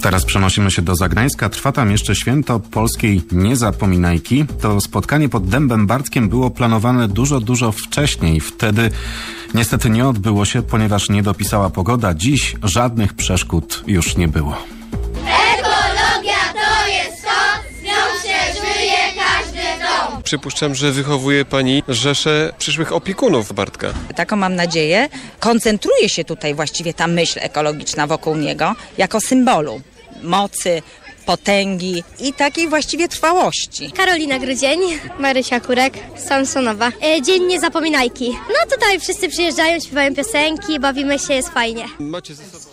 Teraz przenosimy się do Zagnańska. Trwa tam jeszcze święto polskiej niezapominajki. To spotkanie pod Dębem Bartkiem było planowane dużo, dużo wcześniej. Wtedy niestety nie odbyło się, ponieważ nie dopisała pogoda. Dziś żadnych przeszkód już nie było. Ekologia to jest to, z nią się żyje każdy dom. Przypuszczam, że wychowuje pani rzeszę przyszłych opiekunów Bartka. Taką mam nadzieję. Koncentruje się tutaj właściwie ta myśl ekologiczna wokół niego jako symbolu mocy, potęgi i takiej właściwie trwałości. Karolina Grudzień, Marysia Kurek, Samsonowa. E, Dzień Niezapominajki. No tutaj wszyscy przyjeżdżają, śpiewają piosenki, bawimy się, jest fajnie. Macie ze sobą...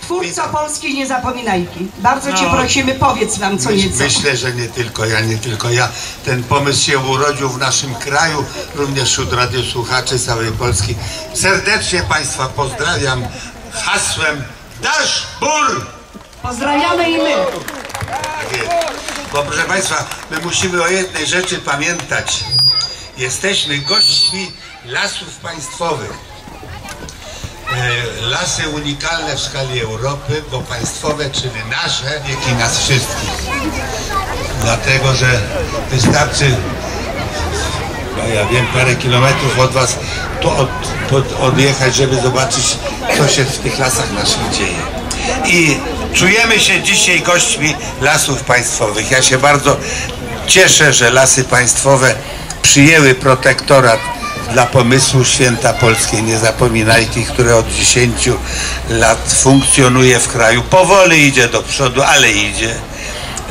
Twórca polskiej niezapominajki. Bardzo Cię No. prosimy, powiedz nam co Myśl, nieco. myślę, że nie tylko ja, nie tylko ja. Ten pomysł się urodził w naszym kraju, również wśród radiosłuchaczy całej Polski. Serdecznie Państwa pozdrawiam hasłem Dasz Ból! Pozdrawiamy i my. Bo proszę Państwa, my musimy o jednej rzeczy pamiętać. Jesteśmy gośćmi lasów państwowych. E, Lasy unikalne w skali Europy, bo państwowe, czyli nasze, jak i nas wszystkich. Dlatego, że wystarczy, no ja wiem, parę kilometrów od Was tu od, pod, odjechać, żeby zobaczyć, co się w tych lasach naszych dzieje. I czujemy się dzisiaj gośćmi lasów państwowych. Ja się bardzo cieszę, że lasy państwowe przyjęły protektorat dla pomysłu Święta Polskiej Niezapominajki, które od 10 lat funkcjonuje w kraju. Powoli idzie do przodu, ale idzie.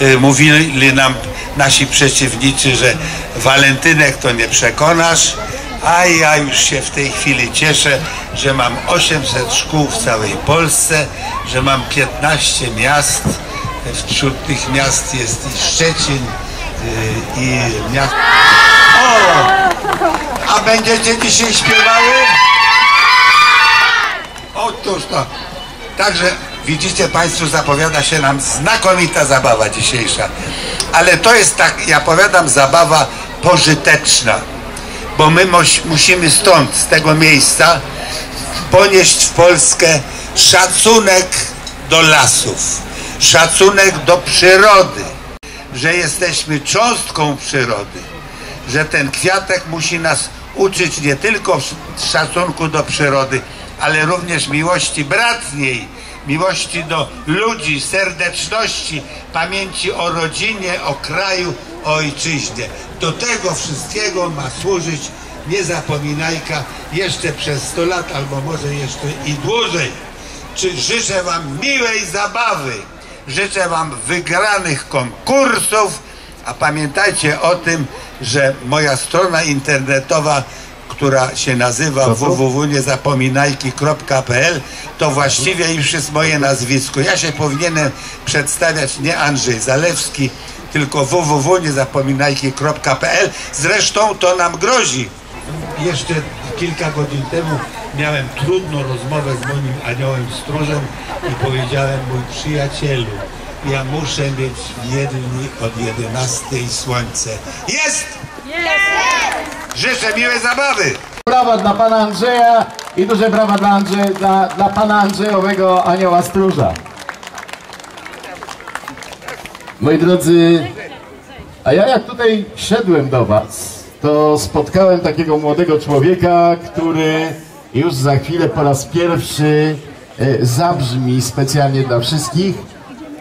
Y, Mówili nam nasi przeciwnicy, że walentynek to nie przekonasz, a ja już się w tej chwili cieszę, że mam 800 szkół w całej Polsce, że mam 15 miast. Wśród tych miast jest i Szczecin, y, i miasto... A będziecie dzisiaj śpiewały? Otóż to. Także widzicie Państwo, zapowiada się nam znakomita zabawa dzisiejsza. Ale to jest tak, ja powiadam, zabawa pożyteczna. Bo my musimy stąd, z tego miejsca, ponieść w Polskę szacunek do lasów, szacunek do przyrody, że jesteśmy cząstką przyrody, że ten kwiatek musi nas uczyć nie tylko szacunku do przyrody, ale również miłości bratniej, miłości do ludzi, serdeczności, pamięci o rodzinie, o kraju, ojczyźnie. Do tego wszystkiego ma służyć niezapominajka jeszcze przez 100 lat, albo może jeszcze i dłużej. Czy życzę Wam miłej zabawy, życzę Wam wygranych konkursów, a pamiętajcie o tym, że moja strona internetowa, która się nazywa www.niezapominajki.pl to właściwie już jest moje nazwisko. Ja się powinienem przedstawiać nie Andrzej Zalewski, tylko www.niezapominajki.pl Zresztą to nam grozi. Jeszcze kilka godzin temu miałem trudną rozmowę z moim aniołem stróżem i powiedziałem mój przyjacielu, ja muszę mieć w jedni od 11 słońce. Jest! Życzę miłej zabawy! Brawa dla pana Andrzeja i duże brawa dla, Andrze, dla, dla pana Andrzejowego anioła stróża. Moi drodzy, a ja jak tutaj szedłem do was, to spotkałem takiego młodego człowieka, który już za chwilę po raz pierwszy e, zabrzmi specjalnie dla wszystkich.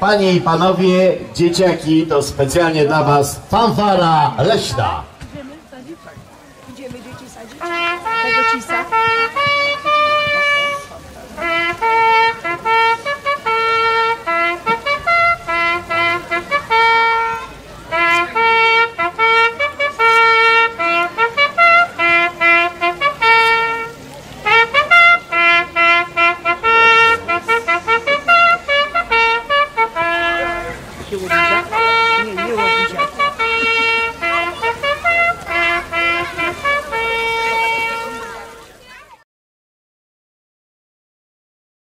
Panie i panowie, dzieciaki, to specjalnie dla was fanfara leśna. Idziemy dzieci sadzić? Tego cisa?